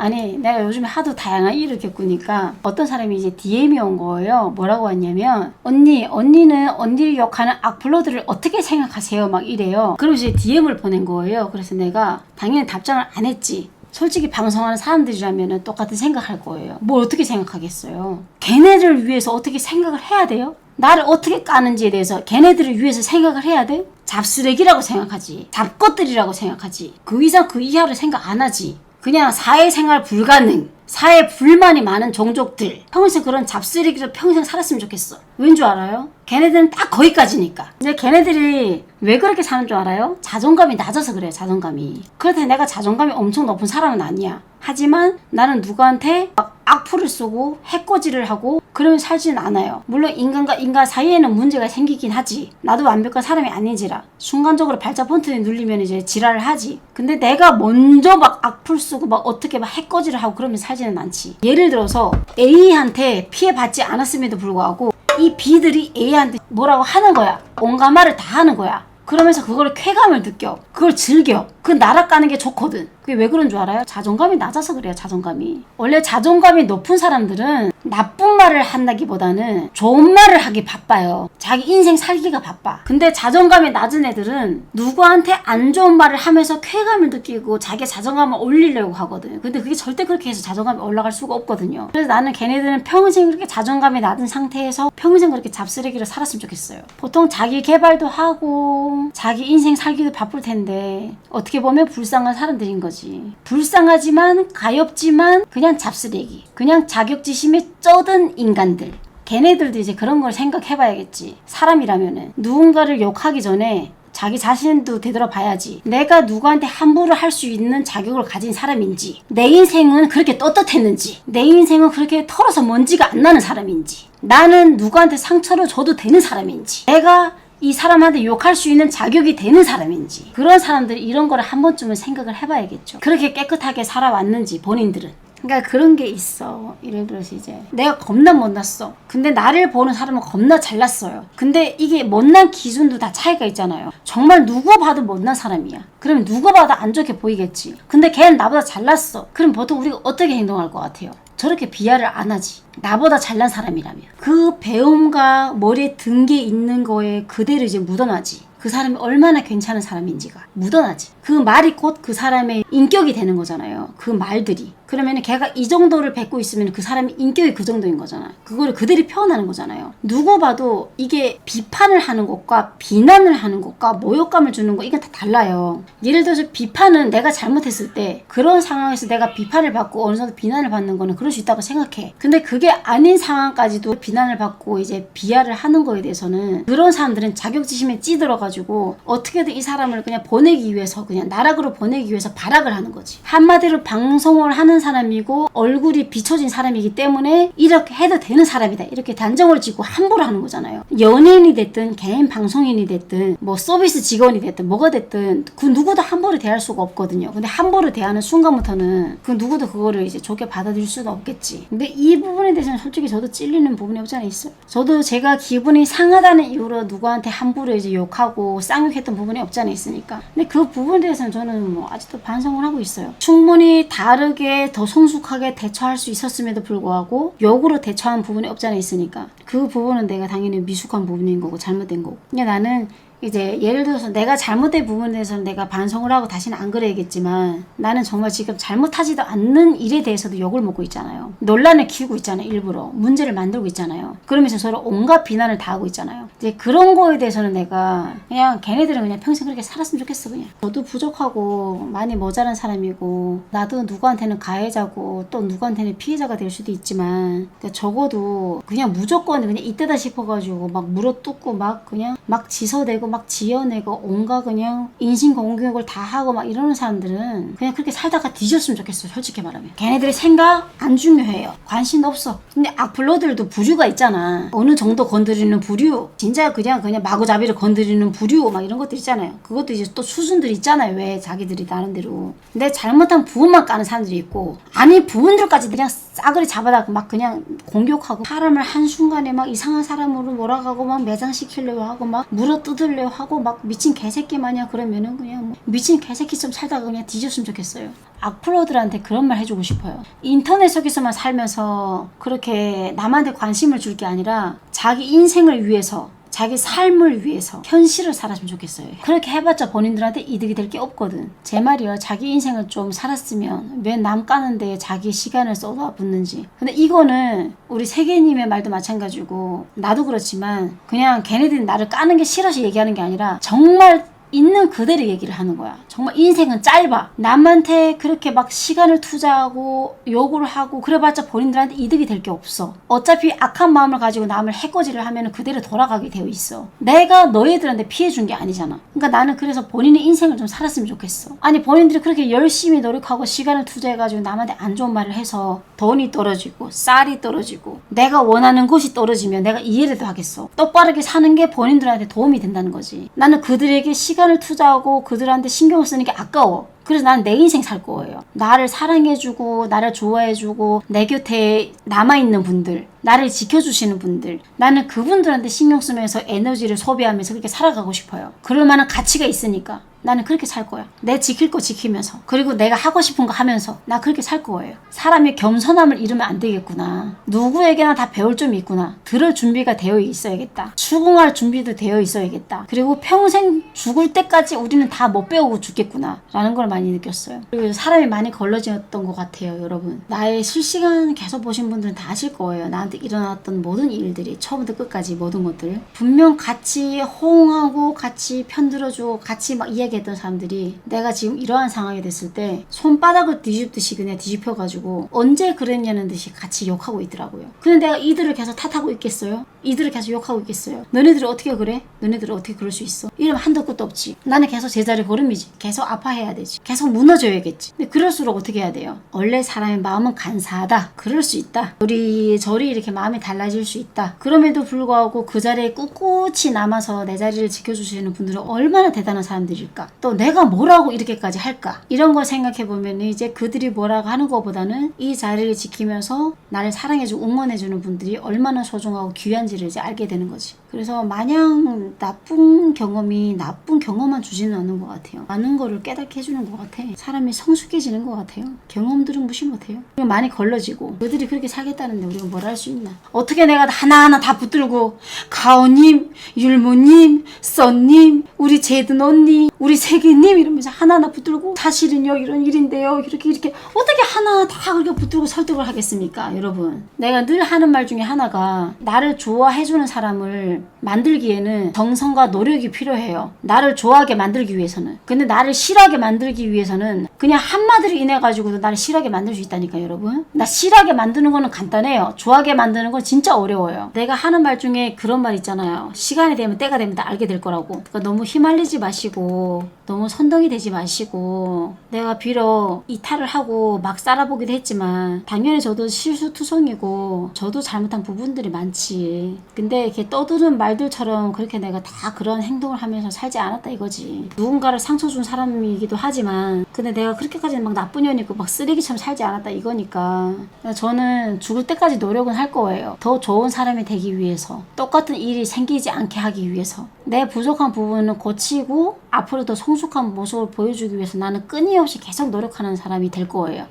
아니 내가 요즘에 하도 다양한 일을 겪으니까 어떤 사람이 이제 DM이 온 거예요. 뭐라고 왔냐면 언니 언니는 언니를 욕하는 악플러들을 어떻게 생각하세요? 막 이래요. 그러면서 이제 DM을 보낸 거예요. 그래서 내가 당연히 답장을 안 했지. 솔직히 방송하는 사람들이라면 똑같은 생각할 거예요. 뭘 어떻게 생각하겠어요? 걔네를 위해서 어떻게 생각을 해야 돼요? 나를 어떻게 까는지에 대해서 걔네들을 위해서 생각을 해야 돼? 잡쓰레기라고 생각하지. 잡것들이라고 생각하지. 그 이상 그 이하를 생각 안 하지. 그냥 사회생활 불가능. 사회 불만이 많은 종족들. 평생 그런 잡쓰레기로 평생 살았으면 좋겠어. 왠 줄 알아요? 걔네들은 딱 거기까지니까. 근데 걔네들이 왜 그렇게 사는 줄 알아요? 자존감이 낮아서 그래요, 자존감이. 그렇다고 내가 자존감이 엄청 높은 사람은 아니야. 하지만 나는 누구한테 막 악플을 쏘고 해코지를 하고 그러면 살지는 않아요. 물론 인간과 인간 사이에는 문제가 생기긴 하지. 나도 완벽한 사람이 아니지라. 순간적으로 발자 버튼이 눌리면 이제 지랄을 하지. 근데 내가 먼저 막 악플 쏘고 막 어떻게 막 해코지를 하고 그러면 살지는 않지. 예를 들어서 A한테 피해 받지 않았음에도 불구하고 이 B들이 A한테 뭐라고 하는 거야. 온갖 말을 다 하는 거야. 그러면서 그걸 쾌감을 느껴. 그걸 즐겨. 그 나락 가는 게 좋거든. 그게 왜 그런 줄 알아요? 자존감이 낮아서 그래요, 자존감이. 원래 자존감이 높은 사람들은 나쁜 말을 한다기보다는 좋은 말을 하기 바빠요. 자기 인생 살기가 바빠. 근데 자존감이 낮은 애들은 누구한테 안 좋은 말을 하면서 쾌감을 느끼고 자기 자존감을 올리려고 하거든. 근데 그게 절대 그렇게 해서 자존감이 올라갈 수가 없거든요. 그래서 나는 걔네들은 평생 그렇게 자존감이 낮은 상태에서 평생 그렇게 잡쓰레기로 살았으면 좋겠어요. 보통 자기 개발도 하고 자기 인생 살기도 바쁠 텐데 어떻게 보면 불쌍한 사람들인 거지. 불쌍하지만 가엾지만 그냥 잡쓰레기. 그냥 자격지심에 쩌든 인간들. 걔네들도 이제 그런 걸 생각해봐야겠지. 사람이라면은 누군가를 욕하기 전에 자기 자신도 되돌아봐야지. 내가 누구한테 함부로 할 수 있는 자격을 가진 사람인지, 내 인생은 그렇게 떳떳했는지, 내 인생은 그렇게 털어서 먼지가 안 나는 사람인지, 나는 누구한테 상처를 줘도 되는 사람인지, 내가 이 사람한테 욕할 수 있는 자격이 되는 사람인지 그런 사람들이 이런 거를 한 번쯤은 생각을 해봐야겠죠. 그렇게 깨끗하게 살아왔는지 본인들은. 그러니까 그런 게 있어. 예를 들어서 이제 내가 겁나 못났어. 근데 나를 보는 사람은 겁나 잘났어요. 근데 이게 못난 기준도 다 차이가 있잖아요. 정말 누구 봐도 못난 사람이야. 그러면 누구 봐도 안 좋게 보이겠지. 근데 걔는 나보다 잘났어. 그럼 보통 우리가 어떻게 행동할 것 같아요? 저렇게 비하를 안 하지. 나보다 잘난 사람이라면. 그 배움과 머리에 든 게 있는 거에 그대로 이제 묻어나지. 그 사람이 얼마나 괜찮은 사람인지가 묻어나지. 그 말이 곧 그 사람의 인격이 되는 거잖아요. 그 말들이. 그러면 걔가 이 정도를 뱉고 있으면 그 사람의 인격이 그 정도인 거잖아. 그거를 그대로 표현하는 거잖아요. 누구 봐도 이게 비판을 하는 것과 비난을 하는 것과 모욕감을 주는 거 이건 다 달라요. 예를 들어서 비판은 내가 잘못했을 때 그런 상황에서 내가 비판을 받고 어느 정도 비난을 받는 거는 그럴 수 있다고 생각해. 근데 그게 아닌 상황까지도 비난을 받고 이제 비하를 하는 거에 대해서는 그런 사람들은 자격지심에 찌들어가지고 어떻게든 이 사람을 그냥 보내기 위해서 그냥 나락으로 보내기 위해서 발악을 하는 거지. 한마디로 방송을 하는 사람이고 얼굴이 비춰진 사람이기 때문에 이렇게 해도 되는 사람이다. 이렇게 단정을 짓고 함부로 하는 거잖아요. 연예인이 됐든 개인 방송인이 됐든 뭐 서비스 직원이 됐든 뭐가 됐든 그 누구도 함부로 대할 수가 없거든요. 근데 함부로 대하는 순간부터는 그 누구도 그거를 이제 좋게 받아들일 수가 없겠지. 근데 이 부분에 대해서는 솔직히 저도 찔리는 부분이 없지 않아 있어요. 저도 제가 기분이 상하다는 이유로 누구한테 함부로 이제 욕하고 쌍욕했던 부분이 없지 않아 있으니까. 근데 그 부분에 대해서는 저는 뭐 아직도 반성을 하고 있어요. 충분히 다르게 더 성숙하게 대처할 수 있었음에도 불구하고 욕으로 대처한 부분이 없지 않아 있으니까 그 부분은 내가 당연히 미숙한 부분인 거고 잘못된 거고. 근데 나는 이제 예를 들어서 내가 잘못된 부분에 대해서는 내가 반성을 하고 다시는 안 그래야겠지만 나는 정말 지금 잘못하지도 않는 일에 대해서도 욕을 먹고 있잖아요. 논란을 키우고 있잖아요. 일부러 문제를 만들고 있잖아요. 그러면서 서로 온갖 비난을 다 하고 있잖아요. 이제 그런 거에 대해서는 내가 그냥 걔네들은 그냥 평생 그렇게 살았으면 좋겠어 그냥. 저도 부족하고 많이 모자란 사람이고 나도 누구한테는 가해자고 또 누구한테는 피해자가 될 수도 있지만 그러니까 적어도 그냥 무조건 그냥 이때다 싶어가지고 막 물어뜯고 막 그냥 막 지서대고 막 지어내고 온갖 그냥 인신공격을 다 하고 막 이러는 사람들은 그냥 그렇게 살다가 뒤졌으면 좋겠어 솔직히 말하면. 걔네들의 생각 안 중요해요. 관심 없어. 근데 악플러들도 부류가 있잖아. 어느 정도 건드리는 부류 진짜 그냥 그냥 마구잡이를 건드리는 부류 막 이런 것들 있잖아요. 그것도 이제 또 수준들 있잖아요 왜 자기들이 나름대로. 근데 잘못한 부분만 까는 사람들이 있고 아니 부분들까지 그냥 싸그리 잡아다 막 그냥 공격하고 사람을 한순간에 막 이상한 사람으로 몰아가고 막 매장시키려고 하고 막 물어 뜯으려고 하고 막 미친 개새끼 마냥 그러면은 그냥 뭐 미친 개새끼 좀 살다가 그냥 뒤졌으면 좋겠어요. 악플러들한테 그런 말 해주고 싶어요. 인터넷 속에서만 살면서 그렇게 남한테 관심을 줄 게 아니라 자기 인생을 위해서 자기 삶을 위해서 현실을 살았으면 좋겠어요. 그렇게 해봤자 본인들한테 이득이 될 게 없거든. 제 말이요. 자기 인생을 좀 살았으면 왜 남 까는데 자기 시간을 쏟아붓는지. 근데 이거는 우리 세계님의 말도 마찬가지고 나도 그렇지만 그냥 걔네들이 나를 까는 게 싫어서 얘기하는 게 아니라 정말 있는 그대로 얘기를 하는 거야. 정말 인생은 짧아. 남한테 그렇게 막 시간을 투자하고 요구를 하고 그래봤자 본인들한테 이득이 될 게 없어. 어차피 악한 마음을 가지고 남을 해코지를 하면 그대로 돌아가게 되어 있어. 내가 너희들한테 피해 준 게 아니잖아. 그러니까 나는 그래서 본인의 인생을 좀 살았으면 좋겠어. 아니 본인들이 그렇게 열심히 노력하고 시간을 투자해가지고 남한테 안 좋은 말을 해서 돈이 떨어지고 쌀이 떨어지고 내가 원하는 것이 떨어지면 내가 이해라도 하겠어. 똑바르게 사는 게 본인들한테 도움이 된다는 거지. 나는 그들에게 시간 을 투자하고 그들한테 신경을 쓰는 게 아까워. 그래서 난 내 인생 살 거예요. 나를 사랑해주고, 나를 좋아해주고, 내 곁에 남아있는 분들, 나를 지켜주시는 분들, 나는 그분들한테 신경 쓰면서 에너지를 소비하면서 그렇게 살아가고 싶어요. 그럴 만한 가치가 있으니까. 나는 그렇게 살 거야. 내 지킬 거 지키면서. 그리고 내가 하고 싶은 거 하면서. 나 그렇게 살 거예요. 사람이 겸손함을 잃으면 안 되겠구나. 누구에게나 다 배울 점이 있구나. 들을 준비가 되어 있어야겠다. 추궁할 준비도 되어 있어야겠다. 그리고 평생 죽을 때까지 우리는 다 못 배우고 죽겠구나. 라는 걸 많이 느꼈어요. 그리고 사람이 많이 걸러졌던 것 같아요, 여러분. 나의 실시간 계속 보신 분들은 다 아실 거예요. 나한테 일어났던 모든 일들이 처음부터 끝까지 모든 것들. 분명 같이 호응하고 같이 편들어주고 같이 막 이야기 했던 사람들이 내가 지금 이러한 상황이 됐을 때 손바닥을 뒤집듯이 그냥 뒤집혀가지고 언제 그랬냐는 듯이 같이 욕하고 있더라고요. 근데 내가 이들을 계속 탓하고 있겠어요? 이들을 계속 욕하고 있겠어요? 너네들이 어떻게 그래? 너네들이 어떻게 그럴 수 있어? 이러면 한도 끝도 없지. 나는 계속 제자리 걸음이지. 계속 아파해야 되지. 계속 무너져야겠지. 근데 그럴수록 어떻게 해야 돼요? 원래 사람의 마음은 간사하다. 그럴 수 있다. 우리 저리 이렇게 마음이 달라질 수 있다. 그럼에도 불구하고 그 자리에 꿋꿋이 남아서 내 자리를 지켜주시는 분들은 얼마나 대단한 사람들일까? 또 내가 뭐라고 이렇게까지 할까? 이런 걸 생각해 보면 이제 그들이 뭐라고 하는 것보다는 이 자리를 지키면서 나를 사랑해주고 응원해주는 분들이 얼마나 소중하고 귀한지를 이제 알게 되는 거지. 그래서 마냥 나쁜 경험이 나쁜 경험만 주지는 않는 것 같아요. 많은 거를 깨닫게 해주는 것 같아. 사람이 성숙해지는 것 같아요. 경험들은 무시 못해요. 많이 걸러지고 그들이 그렇게 살겠다는데 우리가 뭘 할 수 있나? 어떻게 내가 하나하나 다 붙들고 가오님, 율무님, 써님, 우리 제든 언니, 우리 세계님 이러면서 하나하나 붙들고 사실은요 이런 일인데요 이렇게 이렇게 어떻게 하나 다 그렇게 붙들고 설득을 하겠습니까 여러분 내가 늘 하는 말 중에 하나가 나를 좋아해주는 사람을 만들기에는 정성과 노력이 필요해요. 나를 좋아하게 만들기 위해서는. 근데 나를 싫어하게 만들기 위해서는 그냥 한마디로 인해 가지고도 나를 싫어하게 만들 수 있다니까 여러분. 나 싫어하게 만드는 거는 간단해요. 좋아하게 만드는 건 진짜 어려워요. 내가 하는 말 중에 그런 말 있잖아요. 시간이 되면 때가 되면 다 알게 될 거라고. 그러니까 너무 휘말리지 마시고 너무 선동이 되지 마시고 내가 비록 이탈을 하고 막 살아보기도 했지만 당연히 저도 실수투성이고 저도 잘못한 부분들이 많지. 근데 이렇게 떠드 는 말들처럼 그렇게 내가 다 그런 행동을 하면서 살지 않았다 이거지. 누군가를 상처 준 사람이기도 하지만 근데 내가 그렇게까지는 막 나쁜 년이고 막 쓰레기처럼 살지 않았다 이거니까 저는 죽을 때까지 노력은 할 거예요. 더 좋은 사람이 되기 위해서 똑같은 일이 생기지 않게 하기 위해서. 내 부족한 부분은 고치고 앞으로 더 성숙한 모습을 보여주기 위해서 나는 끊임없이 계속 노력하는 사람이 될 거예요.